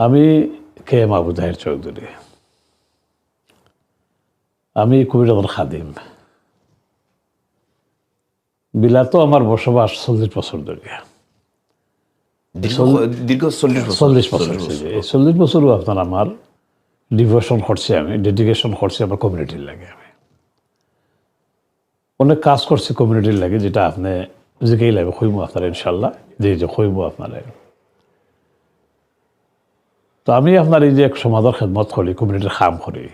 আমি K M Abu Jaher Chowdhury? আমি কবিরতন খাদিম। বিলাত আমার বসবাস চল্লিশ বছর ধরে। দীর্ঘ চল্লিশ বছর। চল্লিশ বছর এই চল্লিশ বছরও আপনার আমার ডিভোশন করছি আমি ডেডিকেশন করছি আমার কমিউনিটির লাগে আমি। অনেক কাজ করছি কমিউনিটির লাগে যেটা আপনি যেকেই লাগবে খইব আপনার ইনশাল্লাহ যে যে খইব আপনার। তো আমি আপনার এই যে এক সমাজের খেদমত করি কমিউনিটির কাম করি।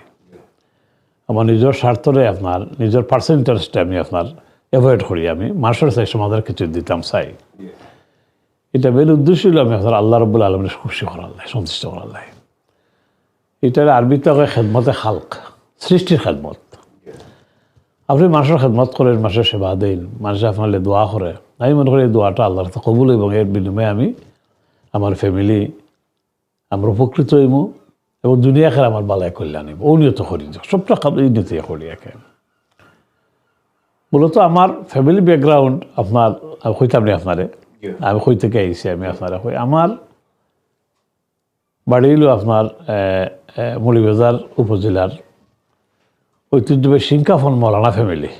আমার নিজের স্বার্থরে আপনার, নিজের পার্সোনাল ইন্টারেস্টে আমি আপনার অ্যাভয়েড করি আমি। মানুষের চাই সমাজের কিছু দিতাম চাই। এটা বেল উদ্দেশ্য হলো আমি আপনার আল্লাহ রব্বুল আলমের খুশি করার লাই, সন্তুষ্ট করার লাই। এটার আরবিতে খেদমতে খালক, সৃষ্টির খেদমত। আপনি মানুষের খেদমত করেন, মানুষের সেবা দেন মানুষের আপনার দোয়া করে। আমি মনে করি এই দোয়াটা আল্লাহর কবুল এবং এর বিনিময়ে আমি আমার ফ্যামিলি আমরা উপকৃত হইমু এবং দুনিয়াকে আমার বালায় কল্যাণ হইব ও নিয়ত করি সবটা নিয়তে করি একে। মূলত আমার ফ্যামিলি ব্যাকগ্রাউন্ড আপনার কইতাম নি আপনারে? আমি কই থেকে আইছি আমি আপনারা কই? আমার বাড়ি হলো আপনার মৌলিবাজার উপজেলার ঐতিহ্যবাহী সিংকাফন মৌলানা ফ্যামিলি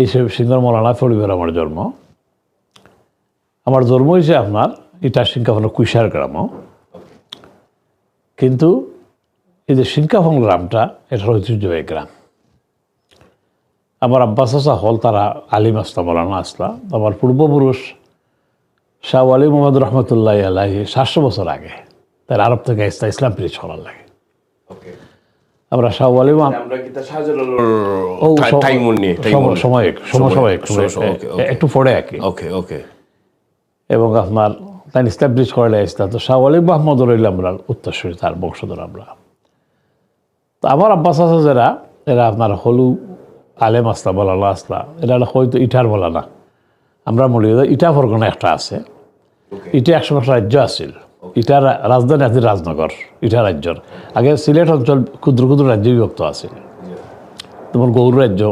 এই সব সিঙ্গর মৌলানা পরিবার আমার জন্ম। আমার জন্ম হয়েছে আপনার এটা সিংকাফনের কুইশার গ্রাম। কিন্তু এই যে সিংকাফন গ্রামটা এটা ঐতিহ্যবাহী গ্রাম। আমার আব্বাস আসা হল তারা আলিম আসলা মৌলানা আসলা আমার পূর্বপুরুষ শাহ আলী মোহাম্মদ রহমতুল্লাহ আলাহি সাতশো বছর আগে তার আরব থেকে ইসলা ইসলাম পিরিচ করার লাগে। আমরা শাহ আলী সময়- সময়-। একটু পরে আর কি। ওকে ওকে। এবং আপনার তাই ইস্টাবলিশ করলে ইসলাম তো শাহ আলী মাহমদ রইল আমরা উত্তরসূরি তার বংশধর আমরা। তো আমার আব্বাস আছে যারা এরা আপনার হলু আলেম আসলা বলালা আসলা এরা হয়তো ইটার বলা না। আমরা মনে করি ইটা ফরগনা একটা আছে। ইটা একসময় রাজ্য আছিল। ইটার রাজধানী আছিল রাজনগর ইটা রাজ্যর। আগে সিলেট অঞ্চল ক্ষুদ্র ক্ষুদ্র রাজ্য বিভক্ত আছিল। তোমার গৌর রাজ্য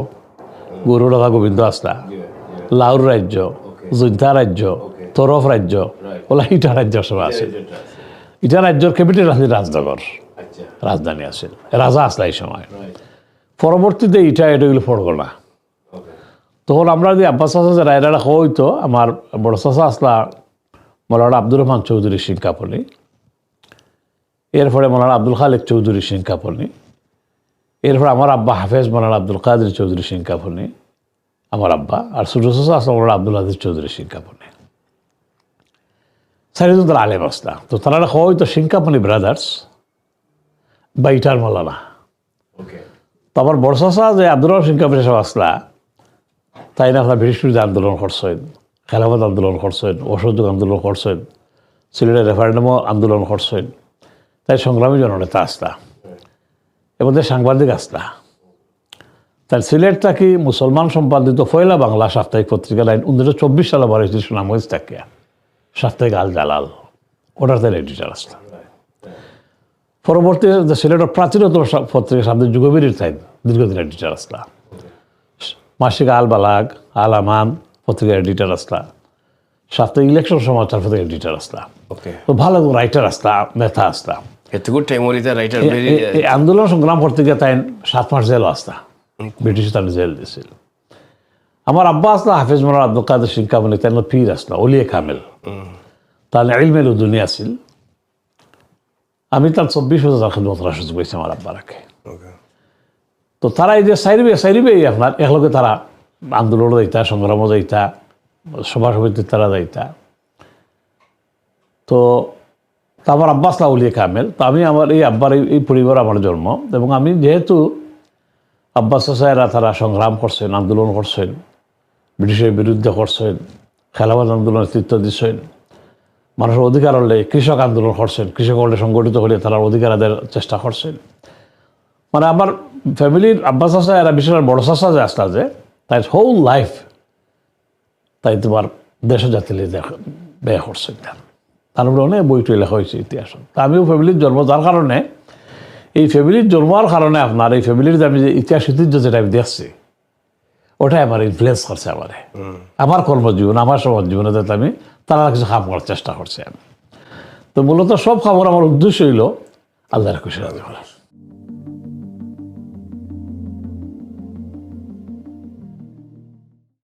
গৌর রাধা গোবিন্দ আসলা লাউর রাজ্য যোদ্ধা রাজ্য তরফ রাজ্য ওলা ইটা রাজ্য সব আছে ইটা রাজ্যর ক্যাপিটাল আছে রাজনগর। আচ্ছা। রাজধানী আছিল। রাজা আসলা এই সময়। পরবর্তীতে ইটা এটা পড়গোনা ওকে তখন আমরা যে আব্বাস চাষা যারা এরা হইতো আমার বড় চাষা আসলা মৌলানা আব্দুর রহমান চৌধুরী সিংকাপনি এরপরে মৌলানা আব্দুল খালেক চৌধুরী সিংকাপনি এরপরে আমার আব্বা হাফেজ মৌলানা আব্দুল কাদের চৌধুরী সিংকাপনি আমার আব্বা আর ছোট চাষা আসলা মৌলানা আব্দুল আজিজ চৌধুরী সিংকাপনি চারিজন তারা আলেম আসলা তো তারা হয়তো সিংকাপনি ব্রাদার্স বা ইটার মৌলানা। তো আমার চাষা যে রহমান সিংকাপনি সব আসলা তাই না আপনার ব্রিটিশ বিরোধী আন্দোলন করছেন খেলাফত আন্দোলন করছেন অসহযোগ আন্দোলন করছেন সিলেটের রেফারেন্ডামও আন্দোলন করছেন তাই সংগ্রামী জননেতা আসলা এবং সাংবাদিক আসলা তার সিলেটটা কি মুসলমান সম্পাদিত ফয়লা বাংলা সাপ্তাহিক পত্রিকা লাইন উনিশশো চব্বিশ সালে বার হয়েছিল সুনাম হয়েছে তাকে। সাপ্তাহিক আল জালাল ওটার তাই এডিটার আসলা পরবর্তী সিলেটের প্রাচীনতম পত্রিকা সামনে যুগবীরের তাই দীর্ঘদিন এডিটার আসলা। মাসিক আল বালাগ আল আমান পত্রিকার এডিটার আসলা। সাপ্তাহিক ইলেকশন সমাচার পত্রিকার এডিটার আসলা। ওকে তো ভালো রাইটার আসলা মেথা আসলা। এতগু টাইমরিতে রাইটার এ- ভেরি এ- এই আন্দোলন সংগ্রাম পত্রিকা তাই সাত মাস জেল আসতা ব্রিটিশ তার জেল দিছিল। আমার আব্বা আসলা হাফিজ মোলার আব্দুল কাদের সিং কামিল তাই পীর আসলা অলিয়ে কামেল তার ইলমেল দুনিয়া ছিল। আমি তার চব্বিশ হাজার খেদমত করার সুযোগ পেয়েছি আমার আব্বারাকে তো তারা এই যে সাইরিবে সাইরিবে আপনার একলগে তারা আন্দোলনও যাইতা সংগ্রামও যাইতা সভা সমিতির তারা যাইতা। তো আমার আব্বাস লাউলিয়া কামেল। তো আমি আমার এই আব্বার এই- এই পরিবার আমার জন্ম এবং আমি যেহেতু আব্বাস সাহেরা তারা সংগ্রাম করছেন আন্দোলন করছেন ব্রিটিশের বিরুদ্ধে করছেন খেলাফত আন্দোলনের নেতৃত্ব দিচ্ছেন। মানুষের অধিকার হলে কৃষক আন্দোলন করছেন। কৃষক হলে সংগঠিত হলে তারা অধিকার আদায়ের চেষ্টা করছেন। মানে আমার ফ্যামিলির আব্বাস আসা এরা বিশেষ বড় চাষা যে আসলা যে তাই হোল লাইফ তাই তোমার দেশ জাতি ব্যয় করছে তার উপরে অনেক বইটি লেখা হয়েছে ইতিহাস। তা আমিও ফ্যামিলির জন্ম যার কারণে, এই ফ্যামিলির জন্মার কারণে আপনার এই ফ্যামিলির আমি যে ইতিহাস ঐতিহ্য যেটা আমি দেখছি ওটাই আমার ইনফ্লুয়েস করছে আমার। আমার কর্মজীবন, আমার সমাজ জীবনে যাতে আমি তারা কিছু কাম করার চেষ্টা করছি আমি। তো মূলত সব খাবার আমার উদ্দেশ্য হইল আল্লাহর খুশি রাজি করা